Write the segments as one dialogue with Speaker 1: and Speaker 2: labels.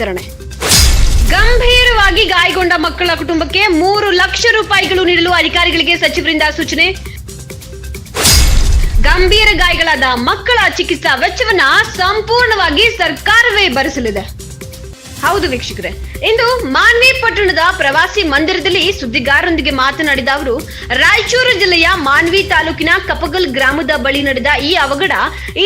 Speaker 1: ವಿತರಣೆ ಗಂಭೀರವಾಗಿ ಗಾಯಗೊಂಡ ಮಕ್ಕಳ ಕುಟುಂಬಕ್ಕೆ ಮೂರು ಲಕ್ಷ ರೂಪಾಯಿಗಳು ನೀಡಲು ಅಧಿಕಾರಿಗಳಿಗೆ ಸಚಿವರಿಂದ ಸೂಚನೆ ಗಂಭೀರ ಗಾಯಗಳಾದ ಮಕ್ಕಳ ಚಿಕಿತ್ಸಾ ವೆಚ್ಚವನ್ನ ಸಂಪೂರ್ಣವಾಗಿ ಸರ್ಕಾರವೇ ಭರಿಸಲಿದೆ ಹೌದು ವೀಕ್ಷಕರೇ ಇಂದು ಮಾನ್ವಿ ಪಟ್ಟಣದ ಪ್ರವಾಸಿ ಮಂದಿರದಲ್ಲಿ ಸುದ್ದಿಗಾರರೊಂದಿಗೆ ಮಾತನಾಡಿದ ಅವರು ರಾಯಚೂರು ಜಿಲ್ಲೆಯ ಮಾನ್ವಿ ತಾಲೂಕಿನ ಕಪಗಲ್ ಗ್ರಾಮದ ಬಳಿ ನಡೆದ ಈ ಅವಘಡ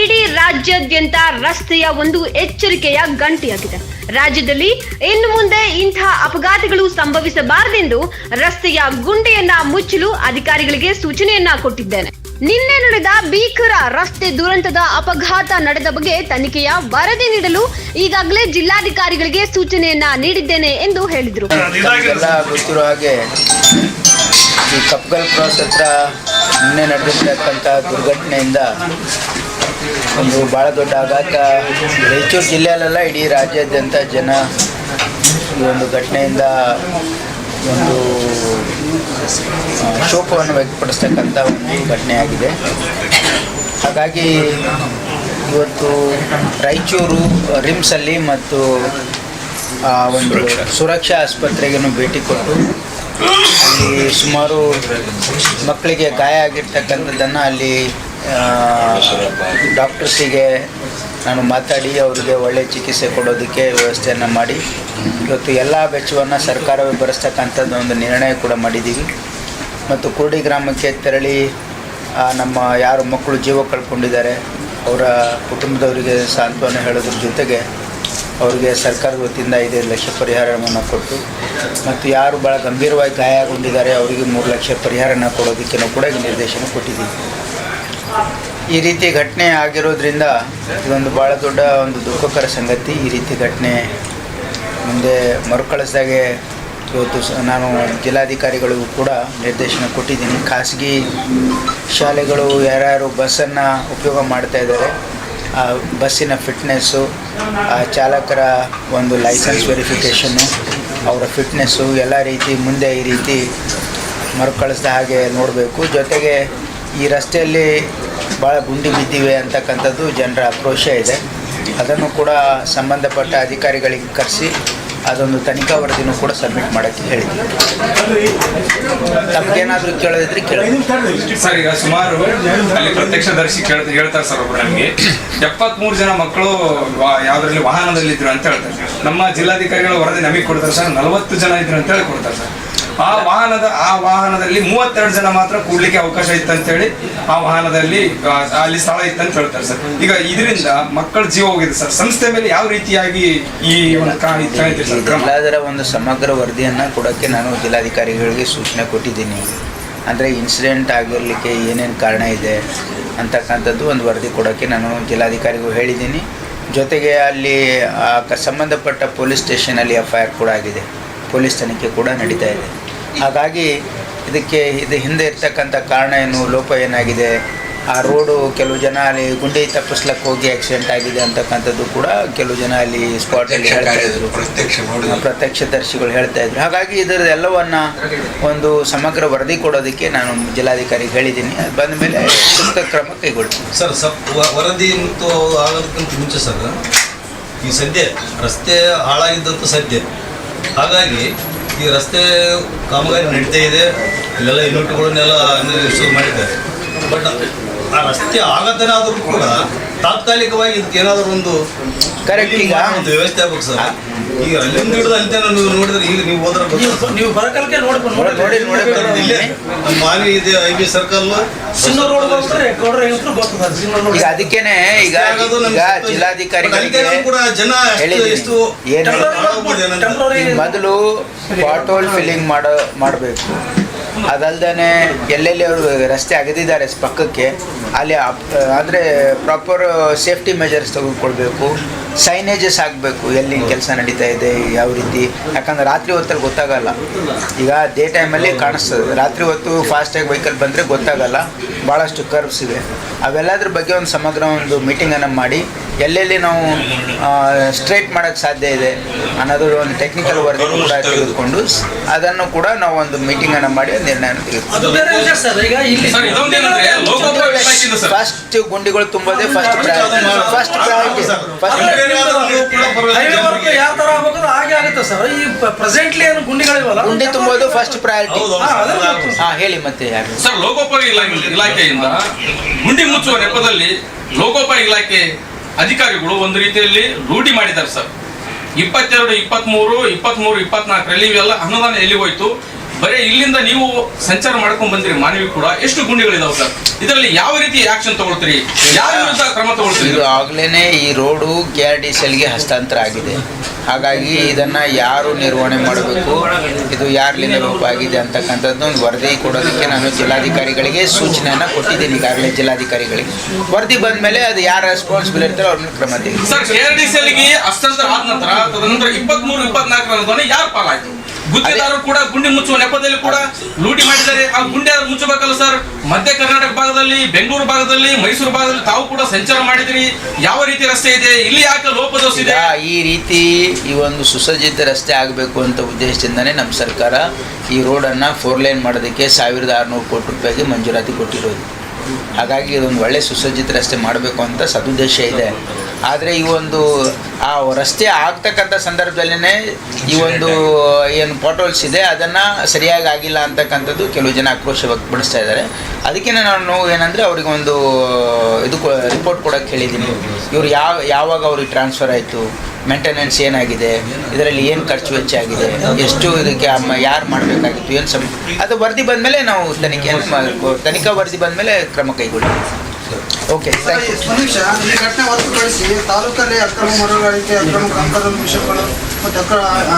Speaker 1: ಇಡೀ ರಾಜ್ಯಾದ್ಯಂತ ರಸ್ತೆಯ ಒಂದು ಎಚ್ಚರಿಕೆಯ ಗಂಟೆಯಾಗಿದೆ ರಾಜ್ಯದಲ್ಲಿ ಇನ್ನು ಮುಂದೆ ಇಂತಹ ಅಪಘಾತಗಳು ಸಂಭವಿಸಬಾರದೆಂದು ರಸ್ತೆಯ ಗುಂಡೆಯನ್ನ ಮುಚ್ಚಲು ಅಧಿಕಾರಿಗಳಿಗೆ ಸೂಚನೆಯನ್ನ ಕೊಟ್ಟಿದ್ದೇನೆ ನಿನ್ನೆ ನಡೆದ ಭೀಕರ ರಸ್ತೆ ದುರಂತದ ಅಪಘಾತ ನಡೆದ ಬಗ್ಗೆ ತನಿಖೆಯ ವರದಿ ನೀಡಲು ಈಗಾಗಲೇ ಜಿಲ್ಲಾಧಿಕಾರಿಗಳಿಗೆ ಸೂಚನೆಯನ್ನ ನೀಡಿದ್ದೇನೆ ಎಂದು ಹೇಳಿದರು
Speaker 2: ಹಾಗೆ ಈ ಕಪ್ಗಲ್ ಕ್ರಾಸ್ ಹತ್ರ ನಿನ್ನೆ ನಡೆದಿರ್ತಕ್ಕಂಥ ದುರ್ಘಟನೆಯಿಂದ ಒಂದು ಭಾಳ ದೊಡ್ಡ ಆಘಾತ ರಾಯಚೂರು ಜಿಲ್ಲೆಯಲ್ಲೆಲ್ಲ ಇಡೀ ರಾಜ್ಯಾದ್ಯಂತ ಜನ ಈ ಒಂದು ಘಟನೆಯಿಂದ ಒಂದು ಶೋಕವನ್ನು ವ್ಯಕ್ತಪಡಿಸ್ತಕ್ಕಂಥ ಒಂದು ಘಟನೆಯಾಗಿದೆ ಹಾಗಾಗಿ ಇವತ್ತು ರಾಯಚೂರು ರಿಮ್ಸಲ್ಲಿ ಮತ್ತು ಒಂದು ಸುರಕ್ಷಾ ಆಸ್ಪತ್ರೆಗೂ ಭೇಟಿ ಕೊಟ್ಟು ಅಲ್ಲಿ ಸುಮಾರು ಮಕ್ಕಳಿಗೆ ಗಾಯ ಆಗಿರ್ತಕ್ಕಂಥದ್ದನ್ನು ಅಲ್ಲಿ ಡಾಕ್ಟರ್ಸಿಗೆ ನಾನು ಮಾತಾಡಿ ಅವರಿಗೆ ಒಳ್ಳೆಯ ಚಿಕಿತ್ಸೆ ಕೊಡೋದಕ್ಕೆ ವ್ಯವಸ್ಥೆಯನ್ನು ಮಾಡಿ ಇವತ್ತು ಎಲ್ಲ ವೆಚ್ಚವನ್ನು ಸರ್ಕಾರವೇ ಭರಿಸ್ತಕ್ಕಂಥದ್ದು ಒಂದು ನಿರ್ಣಯ ಕೂಡ ಮಾಡಿದ್ದೀವಿ ಮತ್ತು ಕುರುಡಿ ಗ್ರಾಮಕ್ಕೆ ತೆರಳಿ ನಮ್ಮ ಯಾರು ಮಕ್ಕಳು ಜೀವ ಕಳ್ಕೊಂಡಿದ್ದಾರೆ ಅವರ ಕುಟುಂಬದವರಿಗೆ ಸಾಂತ್ವನ ಹೇಳೋದ್ರ ಜೊತೆಗೆ ಅವರಿಗೆ ಸರ್ಕಾರದ ವತಿಯಿಂದ ಐದು ಲಕ್ಷ ಪರಿಹಾರವನ್ನು ಕೊಟ್ಟು ಮತ್ತು ಯಾರು ಭಾಳ ಗಂಭೀರವಾಗಿ ಗಾಯಗೊಂಡಿದ್ದಾರೆ ಅವರಿಗೆ ಮೂರು ಲಕ್ಷ ಪರಿಹಾರನ ಕೊಡೋದಕ್ಕೆ ಕೂಡ ನಿರ್ದೇಶನ ಕೊಟ್ಟಿದ್ದೀವಿ ಈ ರೀತಿ ಘಟನೆ ಆಗಿರೋದ್ರಿಂದ ಇದೊಂದು ಭಾಳ ದೊಡ್ಡ ಒಂದು ದುಃಖಕರ ಸಂಗತಿ ಈ ರೀತಿ ಘಟನೆ ಮುಂದೆ ಮರುಕಳಿಸ್ದಾಗೆ ಇವತ್ತು ನಾನು ಜಿಲ್ಲಾಧಿಕಾರಿಗಳಿಗೂ ಕೂಡ ನಿರ್ದೇಶನ ಕೊಟ್ಟಿದ್ದೀನಿ ಖಾಸಗಿ ಶಾಲೆಗಳು ಯಾರ್ಯಾರು ಬಸ್ಸನ್ನು ಉಪಯೋಗ ಮಾಡ್ತಾ ಇದ್ದಾರೆ ಆ ಬಸ್ಸಿನ ಫಿಟ್ನೆಸ್ಸು ಆ ಚಾಲಕರ ಒಂದು ಲೈಸೆನ್ಸ್ ವೆರಿಫಿಕೇಷನ್ನು ಅವರ ಫಿಟ್ನೆಸ್ಸು ಎಲ್ಲ ರೀತಿ ಮುಂದೆ ಈ ರೀತಿ ಮರುಕಳಿಸ್ದ ಹಾಗೆ ನೋಡಬೇಕು ಜೊತೆಗೆ ಈ ರಸ್ತೆಯಲ್ಲಿ ಭಾಳ ಗುಂಡಿ ಬಿದ್ದಿವೆ ಅಂತಕ್ಕಂಥದ್ದು ಜನರ ಆಕ್ರೋಶ ಇದೆ ಅದನ್ನು ಕೂಡ ಸಂಬಂಧಪಟ್ಟ ಅಧಿಕಾರಿಗಳಿಗೆ ಕರೆಸಿ ಅದೊಂದು ತನಿಖಾ ವರದಿನೂ ಕೂಡ ಸಬ್ಮಿಟ್ ಮಾಡೋಕ್ಕೆ ಹೇಳಿದ್ವಿ
Speaker 3: ತಮಗೇನಾದರೂ ಕೇಳೋದಿದ್ರೆ ಕೇಳಿ ಸರ್ ಈಗ ಸುಮಾರು ಅಲ್ಲಿ ಪ್ರತ್ಯಕ್ಷದರ್ಶಿ ಕೇಳ್ತಾ ಹೇಳ್ತಾರೆ ಸರ್ ಒಬ್ಬರು ನಮಗೆ ಎಪ್ಪತ್ಮೂರು ಜನ ಮಕ್ಕಳು ವಾಹನದಲ್ಲಿ ಇದ್ರು ಅಂತ ಹೇಳ್ತಾರೆ ನಮ್ಮ ಜಿಲ್ಲಾಧಿಕಾರಿಗಳ ವರದಿ ನಮಗೆ ಕೊಡ್ತಾರೆ ಸರ್ ನಲವತ್ತು ಜನ ಇದ್ರು ಅಂತ ಹೇಳಿ ಕೊಡ್ತಾರೆ ಸರ್ ಆ ವಾಹನದ ಆ ವಾಹನದಲ್ಲಿ ಮೂವತ್ತೆರಡು ಜನ ಮಾತ್ರ ಕೂಡ್ಲಿಕ್ಕೆ ಅವಕಾಶ ಇತ್ತು ಹೇಳಿ ಆ ವಾಹನದಲ್ಲಿ ಅಲ್ಲಿ ಸ್ಥಳ ಅಂತ ಹೇಳ್ತಾರೆ ಸರ್ ಈಗ ಇದರಿಂದ ಮಕ್ಕಳ ಜೀವ ಹೋಗಿದೆ ಸರ್ ಸಂಸ್ಥೆ ಮೇಲೆ ಯಾವ ರೀತಿಯಾಗಿ ಈ ಎಲ್ಲದರ ಒಂದು ಸಮಗ್ರ ವರದಿಯನ್ನ ಕೊಡೋಕ್ಕೆ ನಾನು ಜಿಲ್ಲಾಧಿಕಾರಿಗಳಿಗೆ ಸೂಚನೆ ಕೊಟ್ಟಿದ್ದೀನಿ ಅಂದರೆ ಇನ್ಸಿಡೆಂಟ್ ಆಗಿರಲಿಕ್ಕೆ ಏನೇನು ಕಾರಣ ಇದೆ ಅಂತಕ್ಕಂಥದ್ದು ಒಂದು ವರದಿ ಕೊಡೋಕ್ಕೆ ನಾನು ಜಿಲ್ಲಾಧಿಕಾರಿಗೂ ಹೇಳಿದ್ದೀನಿ ಜೊತೆಗೆ ಅಲ್ಲಿ ಸಂಬಂಧಪಟ್ಟ ಪೊಲೀಸ್ ಸ್ಟೇಷನಲ್ಲಿ ಎಫ್ ಐ ಆರ್ ಕೂಡ ಆಗಿದೆ ಪೊಲೀಸ್ ತನಿಖೆ ಕೂಡ ನಡೀತಾ ಇದೆ ಹಾಗಾಗಿ ಇದಕ್ಕೆ ಇದು ಹಿಂದೆ ಇರ್ತಕ್ಕಂಥ ಕಾರಣ ಏನು ಲೋಪ ಏನಾಗಿದೆ ಆ ರೋಡು ಕೆಲವು ಜನ ಅಲ್ಲಿ ಗುಂಡಿ ತಪ್ಪಿಸ್ಲಕ್ಕೆ ಹೋಗಿ ಆಕ್ಸಿಡೆಂಟ್ ಆಗಿದೆ ಅಂತಕ್ಕಂಥದ್ದು ಕೂಡ ಕೆಲವು ಜನ ಅಲ್ಲಿ ಸ್ಪಾಟಲ್ಲಿ ಹೇಳ್ತಾ ಇದ್ರು ಪ್ರತ್ಯಕ್ಷದರ್ಶಿಗಳು ಹೇಳ್ತಾ ಇದ್ರು ಹಾಗಾಗಿ ಇದರ ಎಲ್ಲವನ್ನ ಒಂದು ಸಮಗ್ರ ವರದಿ ಕೊಡೋದಕ್ಕೆ ನಾನು ಜಿಲ್ಲಾಧಿಕಾರಿ ಹೇಳಿದ್ದೀನಿ ಅದು ಬಂದ ಮೇಲೆ ಸೂಕ್ತ ಕ್ರಮ ಕೈಗೊಳ್ತೀನಿ
Speaker 4: ಸರ್ ವರದಿ ಮತ್ತು ಆಗೋದಕ್ಕಿಂತ ಮುಂಚೆ ಸರ್ ಈ ಸದ್ಯ ರಸ್ತೆ ಹಾಳಾಗಿದ್ದಂತೂ ಸದ್ಯ ಹಾಗಾಗಿ ಈ ರಸ್ತೆ ಕಾಮಗಾರಿ ನಡೀತಾ ಇದೆ ಇಲ್ಲೆಲ್ಲ ಯೂನಿಟ್ಗಳನ್ನೆಲ್ಲ ಮಾಡಿದ್ದಾರೆ ಬಟ್ ಆ ರಸ್ತೆ ಆಗದೇನಾದರೂ ಕೂಡ ತಾತ್ಕಾಲಿಕವಾಗಿ ಇದಕ್ಕೆ ಏನಾದರೂ ಒಂದು ಕರೆಕ್ಟ್ ಈಗ ಒಂದು ವ್ಯವಸ್ಥೆ ಆಗ್ಬೇಕು ಸರ್ ಈಗ ಅಲ್ಲಿಂದ ಹಿಡಿದು ಅಂತೆ ನೀವು ನೋಡಿದ್ರೆ ಈಗ ನೀವು ಹೋದ್ರೆ ನೀವು ಬರಕಲ್ಕೆ ನೋಡ್ಕೊಂಡು ನೋಡಿ ನೋಡಿ ನಮ್ಮ ಮಾಲಿ ಇದೆ I B circle
Speaker 2: Sinnur road ಬರ್ತಾರೆ ಗೌಡ್ರ ಹೆಸರು ಗೊತ್ತದ ಸಿನ್ನೂರು ಈಗ ಅದಕ್ಕೇನೆ ಈಗ ಈಗ ಕೂಡ ಜನ ಎಷ್ಟು ಏನು ಮೊದಲು ಪಾಟೋಲ್ ಫಿಲ್ಲಿಂಗ್ ಮಾಡೋ ಮಾಡಬೇಕು ಅದಲ್ದೇ ಎಲ್ಲೆಲ್ಲಿ ಅವರು ರಸ್ತೆ ಅಗೆದಿದ್ದಾರೆ ಪಕ್ಕಕ್ಕೆ ಅಲ್ಲಿ ಅಂದರೆ ಪ್ರಾಪರ್ ಸೇಫ್ಟಿ ಮೆಜರ್ಸ್ ತೆಗೆದುಕೊಳ್ಬೇಕು ಸೈನೇಜಸ್ ಆಗಬೇಕು ಎಲ್ಲಿ ಕೆಲಸ ನಡೀತಾ ಇದೆ ಯಾವ ರೀತಿ ಯಾಕಂದ್ರೆ ರಾತ್ರಿ ಹೊತ್ತಲ್ಲಿ ಗೊತ್ತಾಗಲ್ಲ ಈಗ ಡೇ ಟೈಮಲ್ಲಿ ಕಾಣಿಸ್ತದೆ ರಾತ್ರಿ ಹೊತ್ತು ಫಾಸ್ಟಾಗಿ ವೆಹಿಕಲ್ ಬಂದರೆ ಗೊತ್ತಾಗಲ್ಲ ಭಾಳಷ್ಟು ಕರ್ವ್ಸ್ ಇದೆ ಅವೆಲ್ಲದ್ರ ಬಗ್ಗೆ ಒಂದು ಸಮಗ್ರ ಒಂದು ಮೀಟಿಂಗನ್ನು ಮಾಡಿ ಎಲ್ಲೆಲ್ಲಿ ನಾವು ಸ್ಟ್ರೈಟ್ ಮಾಡೋಕ್ಕೆ ಸಾಧ್ಯ ಇದೆ ಅನ್ನೋದ್ರ ಒಂದು ಟೆಕ್ನಿಕಲ್ ವರ್ಕ್ ಕೂಡ ತೆಗೆದುಕೊಂಡು ಅದನ್ನು ಕೂಡ ನಾವು ಒಂದು ಮೀಟಿಂಗನ್ನು ಮಾಡಿ ನಿರ್ಣಯ
Speaker 4: ಫಸ್ಟ್ ಗುಂಡಿಗಳು ತುಂಬೋದೇ ಫಸ್ಟ್ ಫಸ್ಟ್ ಗುಂಡಿ ತುಂಬೋದು ಫಸ್ಟ್ ಪ್ರಯಾರಿಟಿ ಹಾ ಹೇಳಿ ಮತ್ತೆ ಸರ್ ಲೋಕೋಪಯೋಗಿ ಇಲಾಖೆಯಿಂದ ಗುಂಡಿ ಮುಚ್ಚುವ ನೆಪದಲ್ಲಿ ಲೋಕೋಪಯೋಗಿ ಇಲಾಖೆ ಅಧಿಕಾರಿಗಳು ಒಂದು ರೀತಿಯಲ್ಲಿ ರೂಢಿ ಮಾಡಿದ್ದಾರೆ ಸರ್ ಇಪ್ಪತ್ತೆರಡು ಇಪ್ಪತ್ತ್ಮೂರು ಇಪ್ಪತ್ತ್ಮೂರು ಇಪ್ಪತ್ನಾಲ್ಕರಲ್ಲಿ ಇವೆಲ್ಲ ಅನುದಾನ ಎಲ್ಲಿ ಹೋಯ್ತು ಬರೀ ಇಲ್ಲಿಂದ ನೀವು ಸಂಚಾರ ಮಾಡ್ಕೊಂಡು ಬಂದ್ರಿ ಮಾನವಿ ಕೂಡ ಎಷ್ಟು ಗುಂಡಿಗಳಿದಾವೆ ಸರ್ ಇದರಲ್ಲಿ ಯಾವ ರೀತಿ ಆಕ್ಷನ್ ತಗೊಳ್ತೀರಿ ಯಾರ ವಿರುದ್ಧ ಕ್ರಮ ತಗೊಳ್ತೀರಿ ಆಗ್ಲೇನೆ ಈ ರೋಡು ಕೆ ಆರ್ ಡಿ ಸೆಲ್ಗೆ ಹಸ್ತಾಂತರ ಆಗಿದೆ ಹಾಗಾಗಿ ಇದನ್ನ ಯಾರು ನಿರ್ವಹಣೆ ಮಾಡಬೇಕು ಇದು ರೂಪ ಆಗಿದೆ ಅಂತಕ್ಕಂಥದ್ದು ಒಂದು ವರದಿ ಕೊಡೋದಕ್ಕೆ ನಾನು ಜಿಲ್ಲಾಧಿಕಾರಿಗಳಿಗೆ ಸೂಚನೆಯನ್ನು ಕೊಟ್ಟಿದ್ದೀನಿ ಈಗಾಗಲೇ ಜಿಲ್ಲಾಧಿಕಾರಿಗಳಿಗೆ ವರದಿ ಬಂದ ಮೇಲೆ ಅದು ಯಾರು ರೆಸ್ಪಾನ್ಸಿಬಲ್ ಇರ್ತಾರೋ ಅವ್ರ ಕ್ರಮ ತೆಗೆದು ಸರ್ ಕೆ ಆರ್ ಡಿ ಸೆಲ್ಗೆ ಹಸ್ತಾಂತರ ಆದ ನಂತರ ತದನಂತರ ಇಪ್ಪತ್ತ್ಮೂರು ಇಪ್ಪತ್ನಾಲ್ಕರ ಯಾರು ಪಾಲಾಯಿತು ಗುತ್ತಿಗೆದಾರರು ಕೂಡ ಗುಂಡಿ ಮುಚ್ಚುವ ನೆಪದಲ್ಲಿ ಕೂಡ ಲೂಟಿ ಮಾಡಿದ್ದಾರೆ ಆ ಗುಂಡಿ ಮುಚ್ಚಬೇಕಲ್ಲ ಸರ್ ಮಧ್ಯ ಕರ್ನಾಟಕ ಭಾಗದಲ್ಲಿ ಬೆಂಗಳೂರು ಭಾಗದಲ್ಲಿ ಮೈಸೂರು ಭಾಗದಲ್ಲಿ ತಾವು ಕೂಡ ಸಂಚಾರ ಮಾಡಿದ್ರಿ ಯಾವ ರೀತಿ ರಸ್ತೆ ಇದೆ ಇಲ್ಲಿ ಯಾಕೆ ಲೋಪದೋಸಿದೆ ಇದೆ
Speaker 2: ಈ ರೀತಿ ಈ ಒಂದು ಸುಸಜ್ಜಿತ ರಸ್ತೆ ಆಗಬೇಕು ಅಂತ ಉದ್ದೇಶದಿಂದನೇ ನಮ್ಮ ಸರ್ಕಾರ ಈ ರೋಡನ್ನು ಫೋರ್ ಲೈನ್ ಮಾಡೋದಕ್ಕೆ ಸಾವಿರದ ಆರುನೂರು ಕೋಟಿ ರೂಪಾಯಿಗೆ ಮಂಜೂರಾತಿ ಕೊಟ್ಟಿರೋದು ಹಾಗಾಗಿ ಇದೊಂದು ಒಳ್ಳೆ ಸುಸಜ್ಜಿತ ರಸ್ತೆ ಮಾಡಬೇಕು ಅಂತ ಸದುದ್ದೇಶ ಇದೆ ಆದರೆ ಈ ಒಂದು ಆ ರಸ್ತೆ ಆಗ್ತಕ್ಕಂಥ ಸಂದರ್ಭದಲ್ಲಿನೇ ಈ ಒಂದು ಏನು ಪೋಟೋಲ್ಸ್ ಇದೆ ಅದನ್ನು ಸರಿಯಾಗಿ ಆಗಿಲ್ಲ ಅಂತಕ್ಕಂಥದ್ದು ಕೆಲವು ಜನ ಆಕ್ರೋಶ ವ್ಯಕ್ತಪಡಿಸ್ತಾ ಇದ್ದಾರೆ ಅದಕ್ಕೆ ನಾನು ಏನಂದರೆ ಅವ್ರಿಗೆ ಒಂದು ಇದು ರಿಪೋರ್ಟ್ ಕೊಡೋಕ್ಕೆ ಹೇಳಿದ್ದೀನಿ ಇವರು ಯಾವ ಯಾವಾಗ ಅವ್ರಿಗೆ ಟ್ರಾನ್ಸ್ಫರ್ ಆಯಿತು ಮೇಂಟೆನೆನ್ಸ್ ಏನಾಗಿದೆ ಇದರಲ್ಲಿ ಏನು ಖರ್ಚು ವೆಚ್ಚ ಆಗಿದೆ ಎಷ್ಟು ಇದಕ್ಕೆ ಯಾರು ಮಾಡಬೇಕಾಗಿತ್ತು ಏನು ಸಮ ಅದು ವರದಿ ಬಂದಮೇಲೆ ನಾವು ತನಿಖೆ ತನಿಖಾ ವರದಿ ಬಂದಮೇಲೆ ಕ್ರಮ ಕೈಗೊಳ್ಳಿ
Speaker 5: ಓಕೆ ಸಮೀಕ್ಷೆ uh, ಈ ಘಟನೆ ಹೊರತುಪಡಿಸಿ ತಾಲೂಕಲ್ಲಿ ಅಕ್ರಮ ಮರಗಾಣಿಕೆ ಅಕ್ರಮ ಕಂಕರ ವಿಷಯಗಳು ಮತ್ತು ಅಕ್ರಮ ಅನ್ನ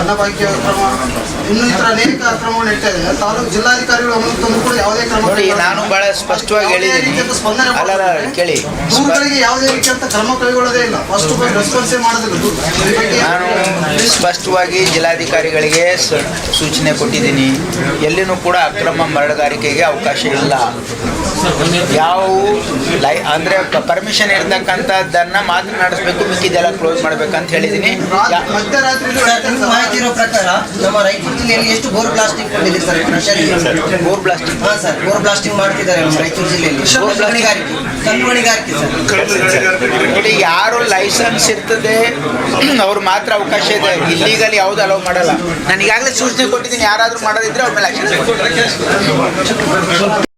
Speaker 5: ಅನ್ನಭಾಗ್ಯ ಅಕ್ರಮ ಇನ್ನಿತರ ಅನೇಕ ಅಕ್ರಮಗಳು ಇಟ್ಟಿದೆ ತಾಲೂಕು ಜಿಲ್ಲಾಧಿಕಾರಿಗಳು ತಂದು ಕೂಡ ಯಾವುದೇ ಕ್ರಮ ನೋಡಿ ನಾನು ಬಹಳ ಸ್ಪಷ್ಟವಾಗಿ ಹೇಳಿದ್ದೀನಿ ಸ್ಪಂದನೆ ಕೇಳಿ ದೂರುಗಳಿಗೆ ಯಾವುದೇ ರೀತಿಯಂತ ಕ್ರಮ ಕೈಗೊಳ್ಳೋದೇ ಇಲ್ಲ ಫಸ್ಟ್ ರೆಸ್ಪಾನ್ಸೇ ಮಾಡೋದಿಲ್ಲ ನಾನು ಸ್ಪಷ್ಟವಾಗಿ ಜಿಲ್ಲಾಧಿಕಾರಿಗಳಿಗೆ ಸೂಚನೆ ಕೊಟ್ಟಿದ್ದೀನಿ ಎಲ್ಲಿನೂ ಕೂಡ ಅಕ್ರಮ ಮರಳುಗಾರಿಕೆಗೆ ಅವಕಾಶ ಇಲ್ಲ ಯಾವ ನಾವು ಲೈ ಅಂದರೆ ಪರ್ಮಿಷನ್ ಇರತಕ್ಕಂಥದ್ದನ್ನು ಮಾತ್ರ ನಡೆಸಬೇಕು ಮಿಕ್ಕಿದೆಲ್ಲ ಕ್ಲೋಸ್ ಮಾಡಬೇಕಂತ ಹೇಳಿದ್ದೀನಿ ನೋಡಿ ಯಾರು ಲೈಸೆನ್ಸ್ ಇರ್ತದೆ ಅವ್ರು ಮಾತ್ರ ಅವಕಾಶ ಇದೆ ಇಲ್ಲಿಗಲ್ಲಿ ಯಾವ್ದು ಅಲೋ ಮಾಡಲ್ಲ ನನಗಾಗಲೇ ಸೂಚನೆ ಕೊಟ್ಟಿದ್ದೀನಿ ಯಾರಾದ್ರೂ ಮಾಡೋದಿದ್ರೆ ಅವ್ರ ಮೇಲೆ